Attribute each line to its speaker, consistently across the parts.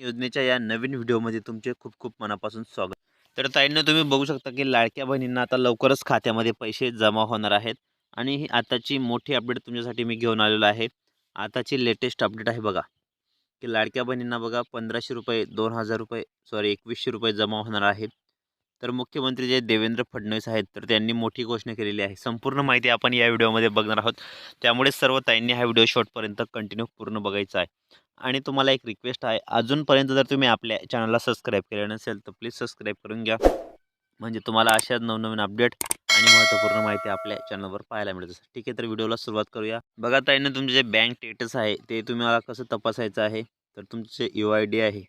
Speaker 1: योजनेच्या या नवीन व्हिडिओमध्ये तुमचे खूप खूप मनापासून स्वागत. तर ताईंना तुम्ही बघू शकता की लाडक्या बहिणींना आता लवकरच खात्यामध्ये पैसे जमा होणार आहेत. आणि ही आताची मोठी अपडेट तुमच्यासाठी मी घेऊन आलेलो आहे. आताची लेटेस्ट अपडेट आहे बघा. की लाडक्या बहिणींना बघा पंधराशे रुपये दोन हजार रुपये सॉरी एकवीसशे रुपये जमा होणार आहेत तर मुख्यमंत्री जे देवेंद्र फडणवीस आहेत तर त्यांनी मोठी घोषणा केलेली आहे. संपूर्ण माहिती आपण या व्हिडिओमध्ये बघणार आहोत. त्यामुळे सर्व ताईंनी हा व्हिडिओ शॉर्टपर्यंत कंटिन्यू पूर्ण बघायचा आहे. आणि तुम्हाला एक रिक्वेस्ट आहे अजूनपर्यंत जर तुम्ही आपल्या चॅनलला सबस्क्राईब केले नसेल तर प्लीज सबस्क्राईब करून घ्या. म्हणजे तुम्हाला अशाच नवनवीन अपडेट आणि महत्त्वपूर्ण माहिती आपल्या चॅनलवर पाहायला मिळत. असेल ठीक आहे तर व्हिडिओला सुरुवात करूया. बघा ताईनं तुमचे जे बँक स्टेटस आहे ते तुम्हाला कसं तपासायचं आहे? तर तुमचे यू आय डी आहे.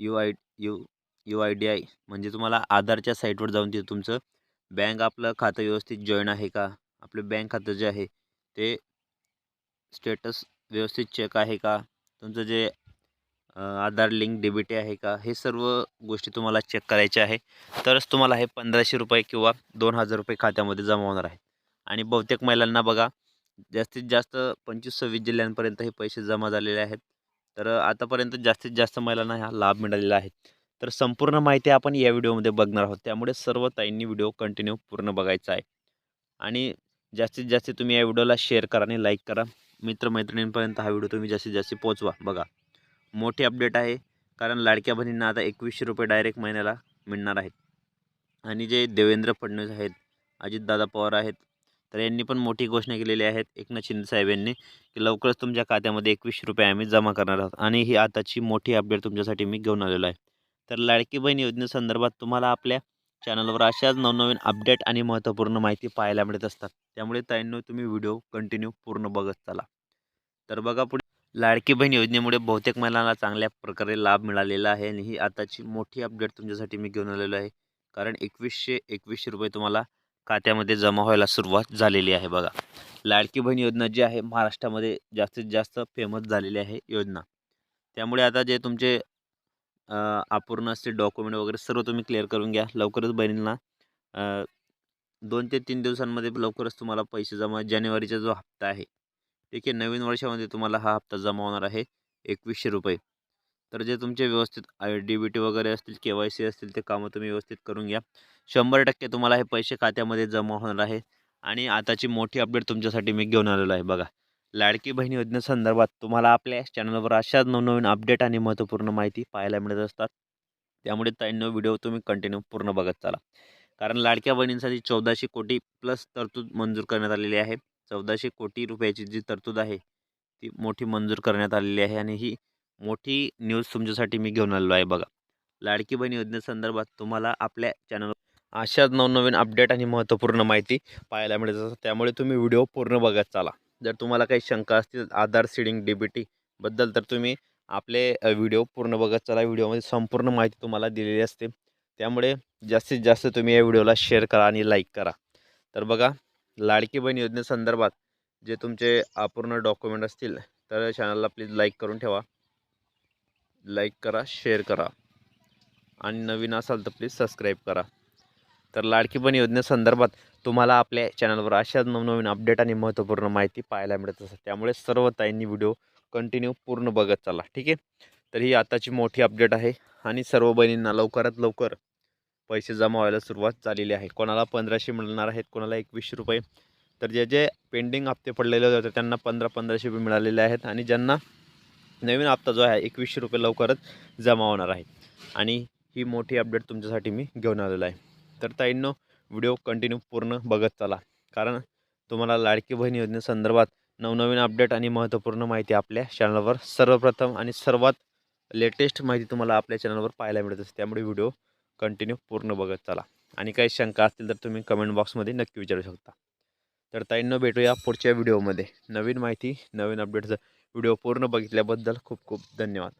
Speaker 1: U I U U I D I म्हणजे तुम्हाला आधारच्या साईटवर जाऊन तिथे तुमचं बँक आपलं खातं व्यवस्थित जॉईन आहे का? आपलं बँक खातं जे आहे ते स्टेटस व्यवस्थित चेक आहे का? तुमचं जे आधार लिंक डेबिट आहे का हे सर्व गोष्टी तुम्हाला चेक करायच्या आहे. तरच तुम्हाला हे पंधराशे रुपये किंवा दोन हजार रुपये खात्यामध्ये जमा होणार आहे. आणि बहुतेक महिलांना बघा जास्तीत जास्त पंचवीस सव्वीस जिल्ह्यांपर्यंत हे पैसे जमा झालेले आहेत. तर आतापर्यंत जास्तीत जास्त महिलांना हा लाभ मिळालेला आहे. तर संपूर्ण माहिती आपण या व्हिडिओमध्ये बघणार आहोत. त्यामुळे सर्व ताईंनी व्हिडिओ कंटिन्यू पूर्ण बघायचा आहे. आणि जास्तीत जास्त तुम्ही या व्हिडिओला शेअर करा आणि लाईक करा. मित्रमैत्रिणींपर्यंत हा व्हिडिओ तुम्ही जास्तीत जास्त पोहोचवा. बघा मोठी अपडेट आहे कारण लाडक्या बहिणींना आता एकवीसशे रुपये डायरेक्ट महिन्याला मिळणार आहेत. आणि जे देवेंद्र फडणवीस आहेत अजितदादा पवार आहेत तर यांनी पण मोठी घोषणा केलेली आहेत एकनाथ शिंदे साहेब यांनी की लवकरच तुमच्या खात्यामध्ये एकवीसशे रुपये आम्ही जमा करणार आहोत. आणि ही आताची मोठी अपडेट तुमच्यासाठी मी घेऊन आलेलो आहे. तर लाडकी बहीण योजनेसंदर्भात तुम्हाला आपल्या चॅनलवर अशाच नवनवीन अपडेट आणि महत्त्वपूर्ण माहिती पाहायला मिळत असतात. त्यामुळे ताईंनो तुम्ही व्हिडिओ कंटिन्यू पूर्ण बघत चला. तर बघा पुढे. लाडकी बहीण योजनेमुळे बहुतेक महिलांना चांगल्या प्रकारे लाभ मिळालेला आहे आणि ही आताची मोठी अपडेट तुमच्यासाठी मी घेऊन आलेलो आहे. कारण एकवीसशे एकवीसशे रुपये तुम्हाला खात्यामध्ये जमा व्हायला सुरुवात झालेली आहे बघा. लाडकी बहीण योजना जी आहे महाराष्ट्रामध्ये जास्तीत जास्त फेमस झालेली आहे योजना. त्यामुळे आता जे तुमचे अपूर्ण असते डॉक्युमेंट वगैरे सर्व तुम्ही क्लिअर करून घ्या. लवकरच बहिणींना दोन ते तीन दिवसांमध्ये लवकरच तुम्हाला पैसे जमा जानेवारीचा जो हप्ता आहे ठीक आहे नवीन वर्षामध्ये तुम्हाला हा हप्ता जमा होणार आहे एकवीसशे रुपये. तर जे तुमचे व्यवस्थित आय डी बी टी वगैरे असतील के वाय सी असतील ते कामं तुम्ही व्यवस्थित करून घ्या. शंभर टक्के तुम्हाला हे पैसे खात्यामध्ये जमा होणार आहे. आणि आताची मोठी अपडेट तुमच्यासाठी मी घेऊन आलेलो आहे बघा. लाडकी बहीण योजनेसंदर्भात तुम्हाला आपल्या चॅनलवर अशाच नवनवीन अपडेट आणि महत्त्वपूर्ण माहिती पाहायला मिळत असतात. त्यामुळे त्यांना व्हिडिओ तुम्ही कंटिन्यू पूर्ण बघत चाला. कारण लाडक्या बहिणींसाठी चौदाशे कोटी प्लस तरतूद मंजूर करण्यात आलेली आहे. चौदाशे कोटी रुपयाची जी तरतूद आहे ती मोठी मंजूर करण्यात आलेली आहे आणि ही मोठी न्यूज तुमच्यासाठी मी घेऊन आलेलो आहे बघा. लाडकी बहीण योजनेसंदर्भात तुम्हाला आपल्या चॅनल अशाच नवनवीन अपडेट आणि महत्त्वपूर्ण माहिती पाहायला मिळत असतात. त्यामुळे तुम्ही व्हिडिओ पूर्ण बघत चाला. जर तुम्हाला काही शंका असतील आधार सीडिंग डी बी टीबद्दल तर तुम्ही आपले व्हिडिओ पूर्ण बघत चला. व्हिडिओमध्ये संपूर्ण माहिती तुम्हाला दिलेली असते. त्यामुळे जास्तीत जास्त तुम्ही या व्हिडिओला शेअर करा आणि लाईक करा. तर बघा लाडकी बहीण योजनेसंदर्भात जे तुमचे अपूर्ण डॉक्युमेंट असतील तर चॅनलला प्लीज लाईक करून ठेवा. लाईक करा शेअर करा. आणि नवीन असाल तर प्लीज सबस्क्राईब करा. तर लाडकी बहीण योजनेसंदर्भात तुम्हाला आपल्या चॅनलवर अशाच नवनवीन अपडेट आणि महत्त्वपूर्ण माहिती पाहायला मिळत असतात त्यामुळे सर्व ताईंनी व्हिडिओ कंटिन्यू पूर्ण बघत चाला. ठीक आहे? तर ही आताची मोठी अपडेट आहे आणि सर्व बहिणींना लवकरात लवकर पैसे जमा व्हायला सुरुवात झालेली आहे. कोणाला पंधराशे मिळणार आहेत कोणाला एकवीसशे रुपये. तर जे जे पेंडिंग हप्ते पडलेले होते त्यांना पंधरा पंधराशे रुपये मिळालेले आहेत आणि ज्यांना नवीन हप्ता जो आहे एकवीसशे रुपये लवकरच जमा होणार आहे. आणि ही मोठी अपडेट तुमच्यासाठी मी घेऊन आलेलो आहे. तर ताईंनो व्हिडिओ कंटिन्यू पूर्ण बघत चला. कारण तुम्हाला लाडकी बहीण योजनेसंदर्भात नवनवीन अपडेट आणि महत्त्वपूर्ण माहिती आपल्या चॅनलवर सर्वप्रथम आणि सर्वात लेटेस्ट माहिती तुम्हाला आपल्या चॅनलवर पाहायला मिळत असते. त्यामुळे व्हिडिओ कंटिन्यू पूर्ण बघत चला. आणि काही शंका असतील तर तुम्ही कमेंट बॉक्समध्ये नक्की विचारू शकता. तर ताईंनो भेटूया पुढच्या व्हिडिओमध्ये. नवीन माहिती नवीन अपडेटचं व्हिडिओ पूर्ण बघितल्याबद्दल खूप खूप धन्यवाद.